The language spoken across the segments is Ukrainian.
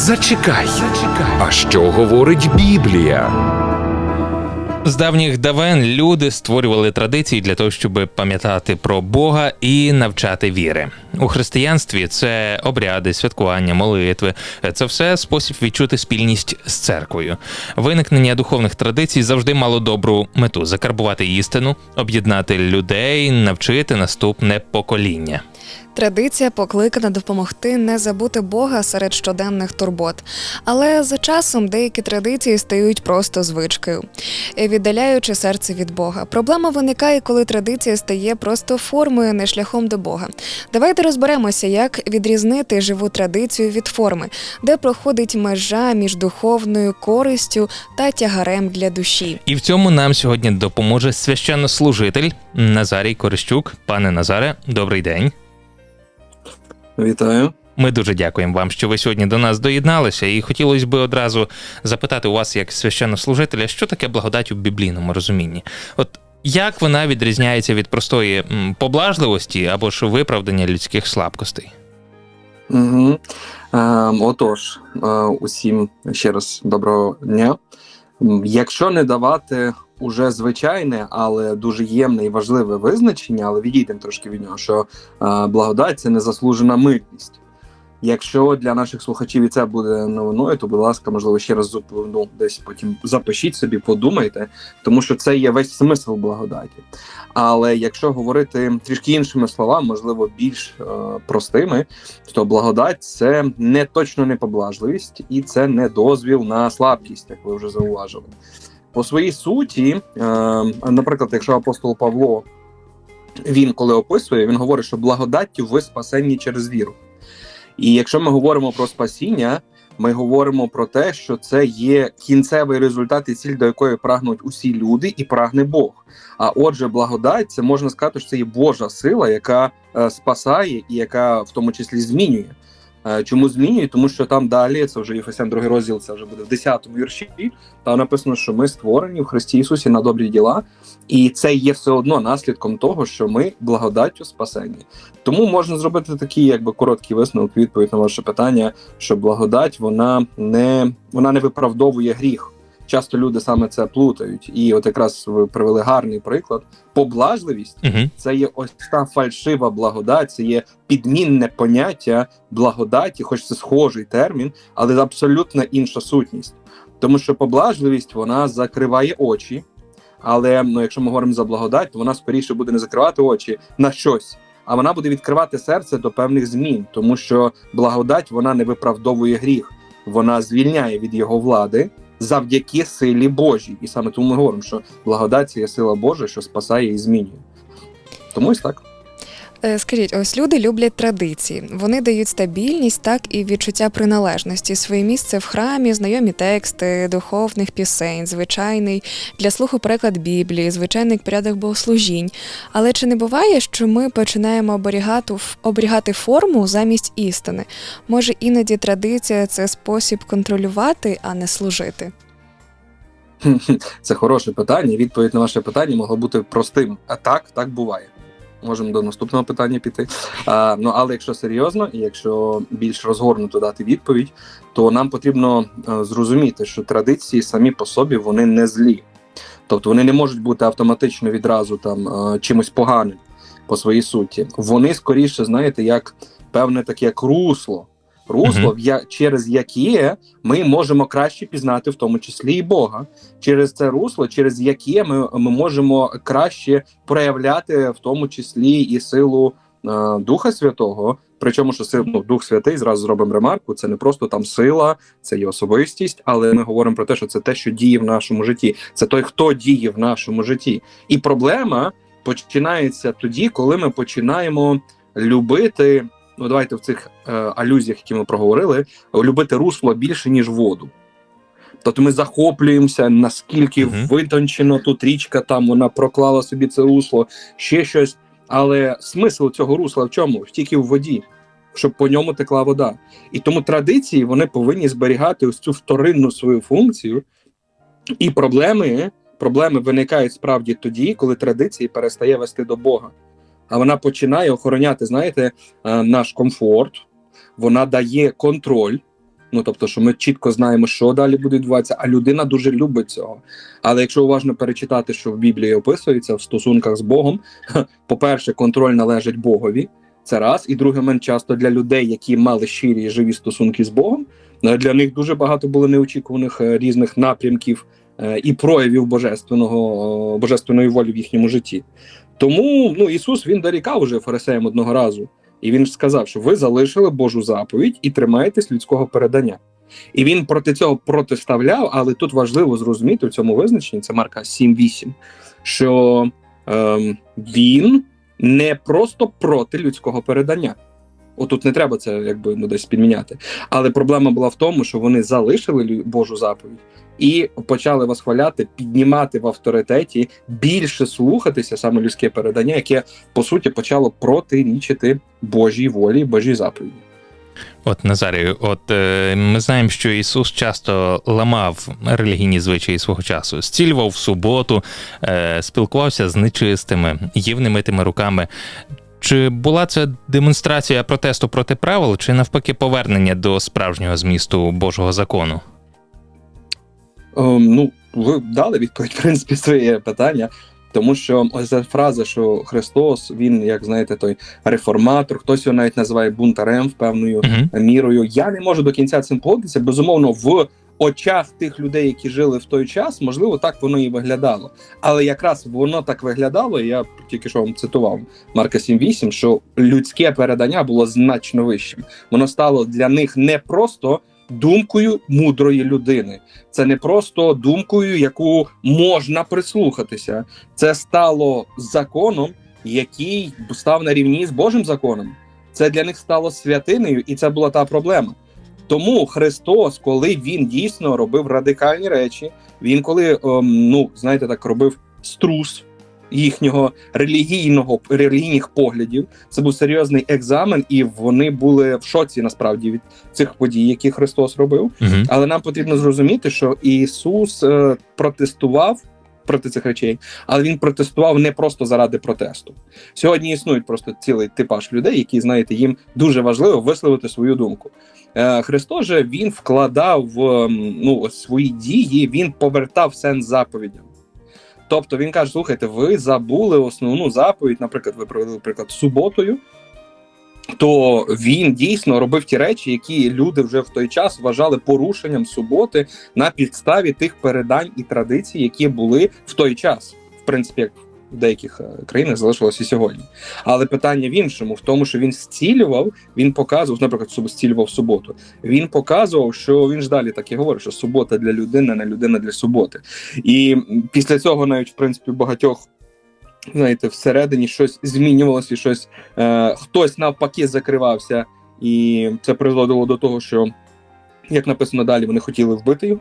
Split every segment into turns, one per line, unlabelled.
Зачекай, зачекай. А що говорить Біблія?
З давніх давен люди створювали традиції для того, щоб пам'ятати про Бога і навчати віри. У християнстві це обряди, святкування, молитви. Це все спосіб відчути спільність з церквою. Виникнення духовних традицій завжди мало добру мету закарбувати істину, об'єднати людей, навчити наступне покоління.
Традиція покликана допомогти не забути Бога серед щоденних турбот. Але за часом деякі традиції стають просто звичкою, віддаляючи серце від Бога. Проблема виникає, коли традиція стає просто формою, не шляхом до Бога. Давайте розберемося, як відрізнити живу традицію від форми, де проходить межа між духовною користю та тягарем для душі.
І в цьому нам сьогодні допоможе священнослужитель Назарій Корищук. Пане Назаре, добрий день.
Вітаю.
Ми дуже дякуємо вам, що ви сьогодні до нас доєдналися, і хотілося б одразу запитати у вас, як священнослужителя, що таке благодать у біблійному розумінні? От як вона відрізняється від простої поблажливості або ж виправдання людських слабкостей?
Угу. Ем, отож, е, усім ще раз доброго дня. Якщо не давати уже звичайне, але дуже ємне і важливе визначення, але відійдемо трошки від нього, що е, благодать це незаслужена митність. Якщо для наших слухачів і це буде новиною, то, будь ласка, можливо, ще раз зуп- ну, десь потім запишіть собі, подумайте, тому що це є весь смисл благодаті. Але якщо говорити трішки іншими словами, можливо, більш е, простими, то благодать це не точно не поблажливість, і це не дозвіл на слабкість, як ви вже зауважили. По своїй суті, е, наприклад, якщо апостол Павло він коли описує, він говорить, що благодаттю ви спасенні через віру. І якщо ми говоримо про спасіння, ми говоримо про те, що це є кінцевий результат і ціль, до якої прагнуть усі люди, і прагне Бог. А отже, благодать це можна сказати, що це є Божа сила, яка е, спасає і яка в тому числі змінює. Е, чому змінює? Тому що там далі це вже Єфесян другий розділ, це вже буде в 10-му вірші. Там написано, що ми створені в Христі Ісусі на добрі діла, і це є все одно наслідком того, що ми благодаттю спасені. Тому можна зробити такий, якби короткий висновок, відповідь на ваше питання, що благодать вона не вона не виправдовує гріх. Часто люди саме це плутають, і от якраз ви привели гарний приклад. Поблажливість
Угу.
це є ось та фальшива благодать, це є підмінне поняття благодаті, хоч це схожий термін, але абсолютно інша сутність. Тому що поблажливість вона закриває очі, але ну, якщо ми говоримо за благодать, то вона скоріше буде не закривати очі на щось, а вона буде відкривати серце до певних змін, тому що благодать вона не виправдовує гріх, вона звільняє від його влади. Завдяки силі Божій, і саме тому ми говоримо, що благодать це є сила Божа, що спасає і змінює. Тому ось так.
Е, Скажіть, ось люди люблять традиції. Вони дають стабільність, так і відчуття приналежності, своє місце в храмі, знайомі тексти, духовних пісень, звичайний для слуху переклад Біблії, звичайний порядок богослужінь. Але чи не буває, що ми починаємо оберігати, оберігати форму замість істини? Може, іноді традиція це спосіб контролювати, а не служити?
Це хороше питання. Відповідь на ваше питання могла бути простим. А так, так буває. Можемо до наступного питання піти. А, ну але якщо серйозно, і якщо більш розгорнуто дати відповідь, то нам потрібно а, зрозуміти, що традиції самі по собі вони не злі, тобто вони не можуть бути автоматично відразу там а, чимось поганим по своїй суті. Вони скоріше, знаєте, як певне таке як русло. Русло, я, через яке ми можемо краще пізнати, в тому числі і Бога, через це русло, через яке ми, ми можемо краще проявляти, в тому числі і силу е, Духа Святого. Причому, що сил, ну, Дух Святий, зразу зробимо ремарку, це не просто там сила, це є особистість, але ми говоримо про те, що це те, що діє в нашому житті. Це той, хто діє в нашому житті. І проблема починається тоді, коли ми починаємо любити. Ну, давайте в цих е, алюзіях, які ми проговорили, любити русло більше, ніж воду. Тобто ми захоплюємося, наскільки
Мгм.
витончено тут річка, там вона проклала собі це русло, ще щось. Але смисл цього русла в чому? Тільки в воді, щоб по ньому текла вода. І тому традиції вони повинні зберігати ось цю вторинну свою функцію. І проблеми, проблеми виникають справді тоді, коли традиції перестає вести до Бога. А вона починає охороняти, знаєте, е, наш комфорт, вона дає контроль. Ну тобто, що ми чітко знаємо, що далі буде відбуватися, а людина дуже любить цього. Але якщо уважно перечитати, що в Біблії описується в стосунках з Богом, по-перше, контроль належить Богові. Це раз, і другий момент часто для людей, які мали щирі і живі стосунки з Богом, е, для них дуже багато було неочікуваних е, різних напрямків і проявів божественного божественної волі в їхньому житті. Тому ну Ісус він дорікав уже фарисеям одного разу, і він сказав, що ви залишили Божу заповідь і тримаєтесь людського передання. І він проти цього протиставляв, але тут важливо зрозуміти в цьому визначенні, це Марка 7.8, що ем, він не просто проти людського передання. Отут не треба це якби ну, десь підміняти. Але проблема була в тому, що вони залишили Божу заповідь і почали восхваляти, піднімати в авторитеті, більше слухатися саме людське передання, яке по суті почало протирічити Божій волі, Божій заповіді.
От Назарію, от е, ми знаємо, що Ісус часто ламав релігійні звичаї свого часу, зцілював в суботу, е, спілкувався з нечистими, їв немитими руками. Чи була це демонстрація протесту проти правил, чи навпаки повернення до справжнього змісту Божого закону?
Ем, ну, ви дали відповідь, в принципі, своє питання. Тому що ось ця фраза, що Христос, він, як знаєте, той реформатор, хтось його навіть називає бунтарем в певною
Угу.
мірою. Я не можу до кінця цим погодитися. Безумовно, в очах тих людей, які жили в той час, можливо, так воно і виглядало. Але якраз воно так виглядало. Я тільки що вам цитував Марка 7.8, що людське передання було значно вищим. Воно стало для них не просто думкою мудрої людини. Це не просто думкою, яку можна прислухатися. Це стало законом, який став на рівні з Божим законом. Це для них стало святинею, і це була та проблема. Тому Христос, коли він дійсно робив радикальні речі, він коли ем, ну знаєте, так робив струс їхнього релігійного релігійних поглядів, це був серйозний екзамен, і вони були в шоці насправді від цих подій, які Христос робив.
Угу.
Але нам потрібно зрозуміти, що Ісус е, протестував проти цих речей, але він протестував не просто заради протесту. Сьогодні існують просто цілий типаж людей, які знаєте, їм дуже важливо висловити свою думку. Е, Христос же він вкладав в ну, свої дії, він повертав сенс заповідям. Тобто він каже: слухайте, ви забули основну заповідь, наприклад, ви провели приклад суботою. То він дійсно робив ті речі, які люди вже в той час вважали порушенням суботи на підставі тих передань і традицій, які були в той час, в принципі, як в деяких е, країнах залишилося і сьогодні. Але питання в іншому, в тому, що він зцілював, він показував, наприклад, зцілював суботу. Він показував, що він ж далі так і говорить, що субота для людини, не людина для суботи. І після цього навіть в принципі багатьох. Знаєте, всередині щось змінювалося, щось е, хтось навпаки закривався, і це призводило до того, що, як написано далі, вони хотіли вбити його,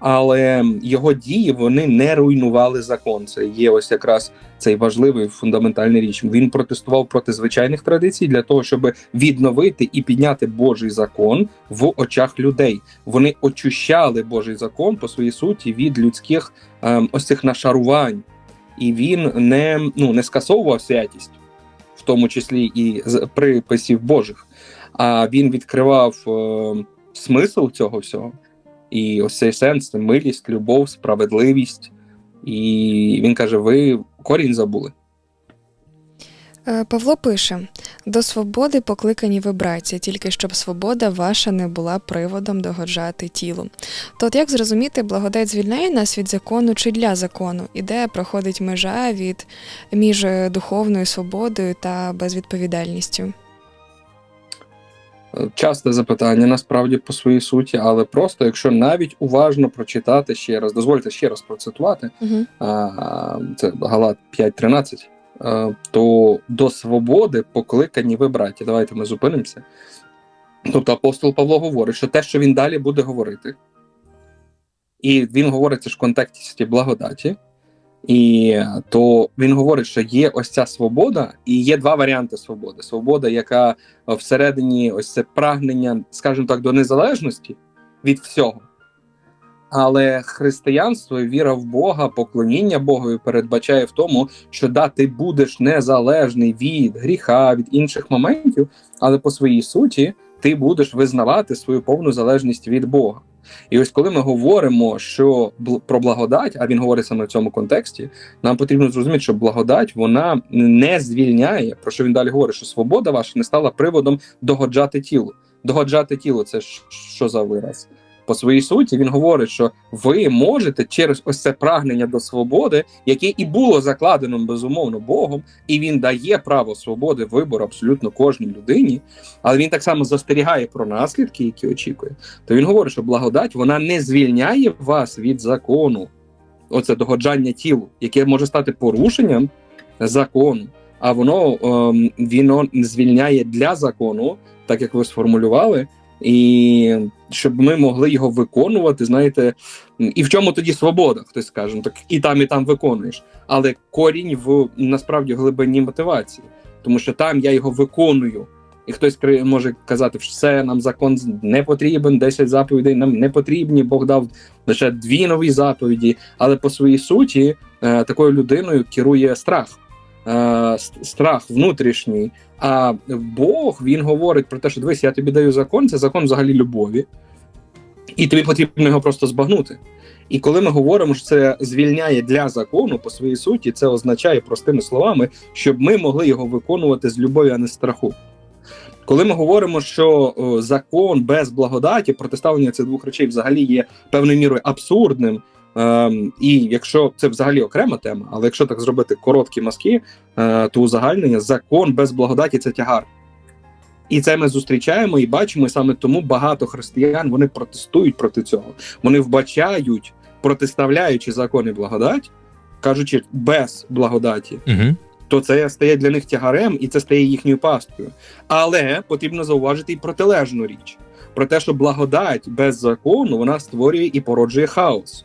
але його дії вони не руйнували закон. Це є ось якраз цей важливий фундаментальний річ. Він протестував проти звичайних традицій для того, щоб відновити і підняти Божий закон в очах людей. Вони очищали Божий закон по своїй суті від людських ем, ось цих нашарувань, і він не, ну, не скасовував святість, в тому числі і з приписів Божих, а він відкривав е, смисл цього всього. І ось цей сенс це милість, любов, справедливість. І він каже: ви корінь забули.
Е, Павло пише: до свободи покликані ви браття, тільки щоб свобода ваша не була приводом догоджати тілу. То от як зрозуміти, благодать звільняє нас від закону чи для закону, і де проходить межа від між е, духовною свободою та безвідповідальністю?
Часте запитання насправді по своїй суті, але просто якщо навіть уважно прочитати ще раз, дозвольте ще раз процитувати,
Угу.
це Галат 5.13, то до свободи покликані ви браті. Давайте ми зупинимося. Тобто апостол Павло говорить, що те, що він далі буде говорити, і він говорить це ж в контексті благодаті, і то він говорить, що є ось ця свобода, і є два варіанти свободи: свобода, яка е, всередині ось це прагнення, скажімо так, до незалежності від всього. Але християнство віра в Бога, поклоніння Богові передбачає в тому, що да, ти будеш незалежний від гріха, від інших моментів, але по своїй суті ти будеш визнавати свою повну залежність від Бога. І ось коли ми говоримо що про благодать, а він говорить саме в цьому контексті, нам потрібно зрозуміти, що благодать вона не звільняє. Про що він далі говорить? Що свобода ваша не стала приводом догоджати тілу. Догоджати тіло це що за вираз? По своїй суті, він говорить, що ви можете через ось це прагнення до свободи, яке і було закладено безумовно Богом, і він дає право свободи вибору абсолютно кожній людині, але він так само застерігає про наслідки, які очікує. То він говорить, що благодать вона не звільняє вас від закону, оце догоджання тілу, яке може стати порушенням закону, а воно ем, воно звільняє для закону, так як ви сформулювали, і щоб ми могли його виконувати, знаєте, і в чому тоді свобода? Хтось скаже, ну так і там, і там виконуєш. Але корінь в насправді глибині мотивації, тому що там я його виконую. І хтось може казати, що все нам закон не потрібен, 10 заповідей нам не потрібні. Бог дав лише дві нові заповіді. Але по своїй суті, е, такою людиною керує страх, страх внутрішній. А Бог він говорить про те, що дивись, я тобі даю закон, це закон взагалі любові, і тобі потрібно його просто збагнути. І коли ми говоримо, що це звільняє для закону по своїй суті, це означає простими словами, щоб ми могли його виконувати з любові, а не страху. Коли ми говоримо, що закон без благодаті, протиставлення цих двох речей взагалі є певною мірою абсурдним. Ем, і якщо це взагалі окрема тема, але якщо так зробити короткі мазки, е, то узагальнення закон без благодаті це тягар. І це ми зустрічаємо і бачимо, і саме тому багато християн вони протестують проти цього. Вони вбачають, протиставляючи закон і благодать, кажучи без благодаті,
Угу.
то це стає для них тягарем і це стає їхньою пасткою. Але потрібно зауважити і протилежну річ про те, що благодать без закону вона створює і породжує хаос.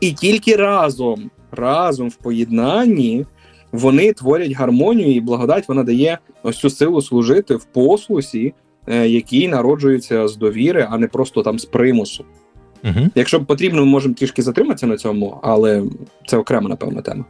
І тільки разом, разом в поєднанні вони творять гармонію, і благодать вона дає ось цю силу служити в послусі, е, який народжується з довіри, а не просто там з примусу.
Угу.
Якщо потрібно, ми можемо трішки затриматися на цьому, але це окрема, напевно, тема.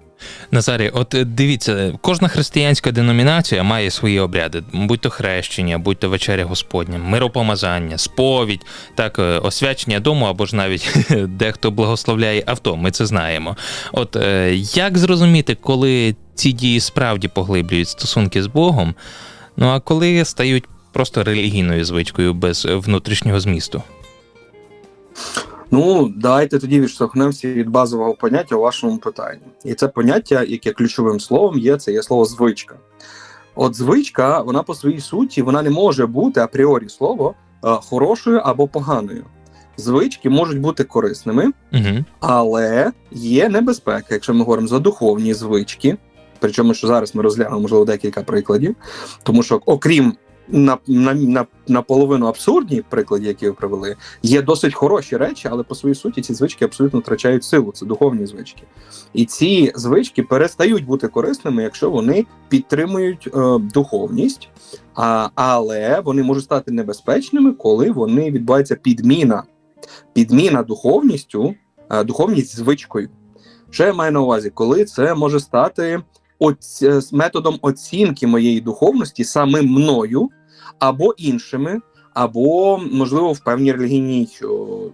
Назарі, от е, дивіться, кожна християнська деномінація має свої обряди, будь то хрещення, будь то вечеря Господня, миропомазання, сповідь, так, е, освячення дому або ж навіть дехто благословляє авто. Ми це знаємо. От е, як зрозуміти, коли ці дії справді поглиблюють стосунки з Богом, ну а коли стають просто релігійною звичкою без внутрішнього змісту?
Ну, давайте тоді відштовхнемося від базового поняття у вашому питанні. І це поняття, яке ключовим словом є, це є слово звичка. От звичка, вона по своїй суті, вона не може бути апріорі слово е, хорошою або поганою. Звички можуть бути корисними,
Угу.
але є небезпека, якщо ми говоримо за духовні звички. Причому, що зараз ми розглянемо, можливо, декілька прикладів, тому що окрім на, на, на, наполовину абсурдні приклади, які ви привели, є досить хороші речі, але по своїй суті ці звички абсолютно втрачають силу. Це духовні звички. І ці звички перестають бути корисними, якщо вони підтримують е, духовність, а, але вони можуть стати небезпечними, коли вони відбувається підміна. Підміна духовністю, е, духовність звичкою. Що я маю на увазі, коли це може стати оць... е, методом оцінки моєї духовності самим мною або іншими, або, можливо, в певній релігійній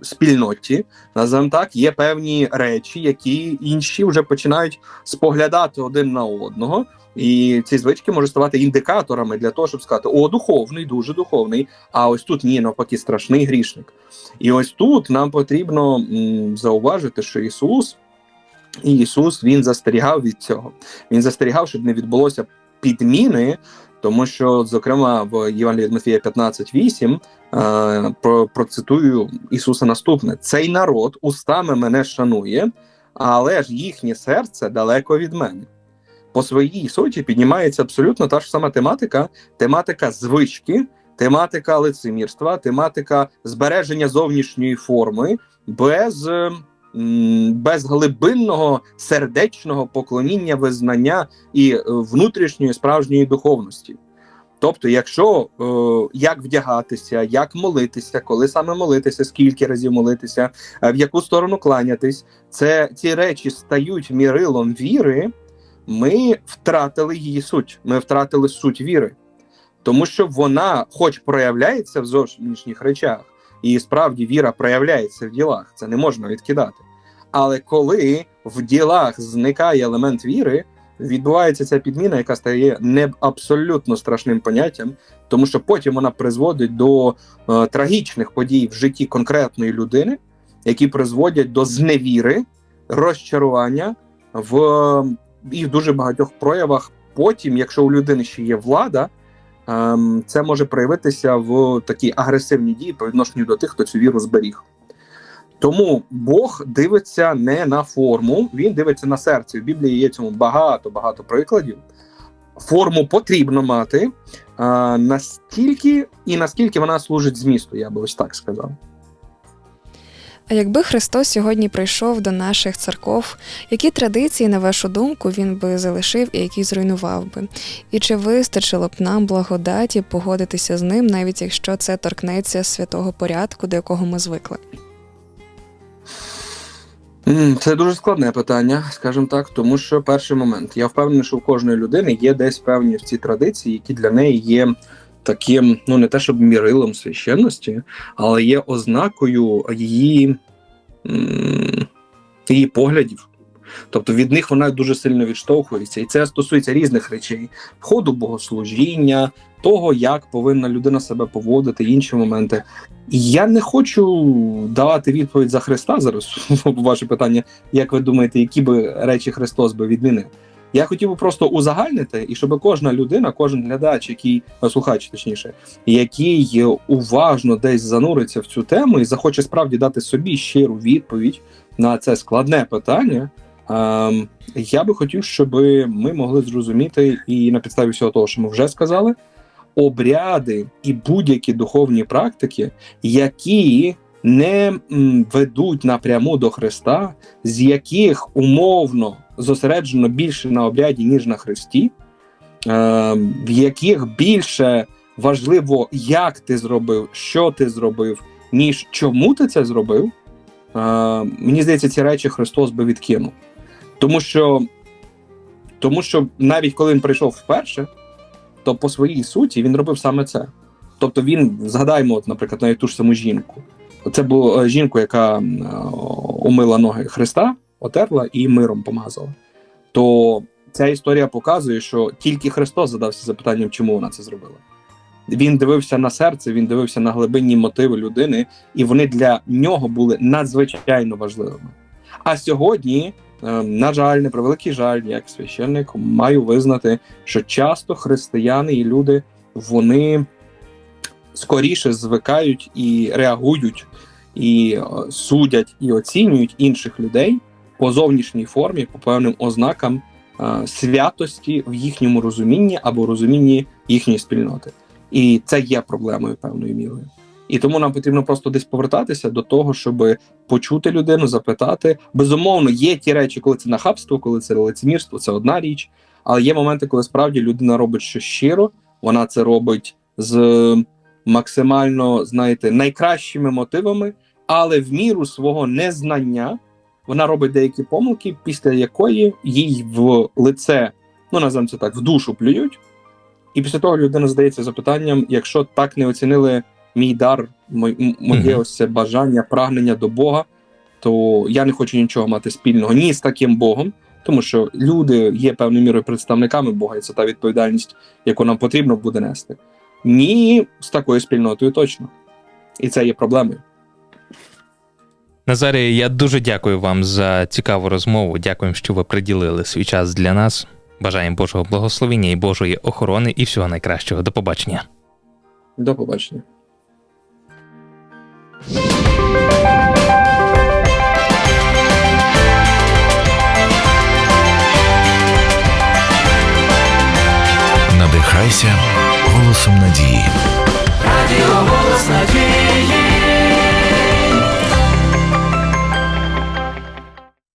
спільноті, називаємо так, є певні речі, які інші вже починають споглядати один на одного. І ці звички можуть ставати індикаторами для того, щоб сказати: о, духовний, дуже духовний. А ось тут ні, навпаки, страшний грішник. І ось тут нам потрібно м, зауважити, що Ісус, і Ісус Він застерігав від цього. Він застерігав, щоб не відбулося підміни, тому що, зокрема, в Євангелії Матфія 15.8 е, про, процитую Ісуса наступне: цей народ устами мене шанує, але ж їхнє серце далеко від мене. По своїй суті піднімається абсолютно та ж сама тематика, тематика звички, тематика лицемірства, тематика збереження зовнішньої форми без, е, без глибинного сердечного поклоніння, визнання і е, внутрішньої справжньої духовності. Тобто, якщо е, як вдягатися, як молитися, коли саме молитися, скільки разів молитися, е, в яку сторону кланятись, це ці речі стають мірилом віри, ми втратили її суть. Ми втратили суть віри. Тому що вона, хоч проявляється в зовнішніх речах, і справді віра проявляється в ділах, це не можна відкидати. Але коли в ділах зникає елемент віри, відбувається ця підміна, яка стає не абсолютно страшним поняттям, тому що потім вона призводить до е, трагічних подій в житті конкретної людини, які призводять до зневіри, розчарування в і в дуже багатьох проявах. Потім, якщо у людини ще є влада, це може проявитися в такій агресивній дії по відношенню до тих, хто цю віру зберіг. Тому Бог дивиться не на форму, він дивиться на серце. В Біблії є цьому багато багато прикладів. Форму потрібно мати а, настільки і наскільки вона служить змісту, я би ось так сказав.
А якби Христос сьогодні прийшов до наших церков, які традиції, на вашу думку, він би залишив і які зруйнував би? І чи вистачило б нам благодаті погодитися з ним, навіть якщо це торкнеться святого порядку, до якого ми звикли?
Це дуже складне питання, скажімо так, тому що перший момент. Я впевнений, що у кожної людини є десь певні ці традиції, які для неї є таким, ну не те, щоб мірилом священності, але є ознакою її, її поглядів. Тобто від них вона дуже сильно відштовхується, і це стосується різних речей: входу богослужіння, того, як повинна людина себе поводити, інші моменти. Я не хочу давати відповідь за Христа зараз. Ваше питання, як ви думаєте, які би речі Христос би відмінив? Я хотів би просто узагальнити, і щоб кожна людина, кожен глядач, який е, слухач, точніше, який уважно десь зануриться в цю тему і захоче справді дати собі щиру відповідь на це складне питання. ем, Я би хотів, щоб ми могли зрозуміти і на підставі всього того, що ми вже сказали, обряди і будь-які духовні практики, які не ведуть напряму до Христа, з яких умовно зосереджено більше на обряді, ніж на Христі, е, в яких більше важливо, як ти зробив, що ти зробив, ніж чому ти це зробив. Е, мені здається, ці речі Христос би відкинув. Тому що, тому що навіть коли він прийшов вперше, то по своїй суті він робив саме це. Тобто він, згадаємо, от, наприклад, навіть ту ж саму жінку. Це була жінка, яка е, умила ноги Христа, отерла і миром помазала. То ця історія показує, що тільки Христос задався запитанням, чому вона це зробила. Він дивився на серце, він дивився на глибинні мотиви людини, і вони для нього були надзвичайно важливими. А сьогодні, е, на жаль, не превеликий жаль, як священник, маю визнати, що часто християни і люди вони скоріше звикають і реагують, і е, судять і оцінюють інших людей по зовнішній формі, по певним ознакам е, святості в їхньому розумінні або розумінні їхньої спільноти. І це є проблемою певною мірою. І тому нам потрібно просто десь повертатися до того, щоб почути людину, запитати. Безумовно, є ті речі, коли це нахабство, коли це лицемірство, це одна річ. Але є моменти, коли справді людина робить щось щиро, вона це робить з максимально, знаєте, найкращими мотивами, але в міру свого незнання вона робить деякі помилки, після якої їй в лице, ну називаємо це так, в душу плюють. І після того людина задається запитанням: якщо так не оцінили мій дар, моє ось це бажання, прагнення до Бога, то я не хочу нічого мати спільного ні з таким Богом, тому що люди є певною мірою представниками Бога, і це та відповідальність, яку нам потрібно буде нести. Ні, з такою спільнотою точно. І це є проблемою.
Назарія, я дуже дякую вам за цікаву розмову. Дякуємо, що ви приділили свій час для нас. Бажаємо Божого благословення і Божої охорони і всього найкращого. До побачення.
До побачення.
Надихайся голосом надії.
Радіо голос надії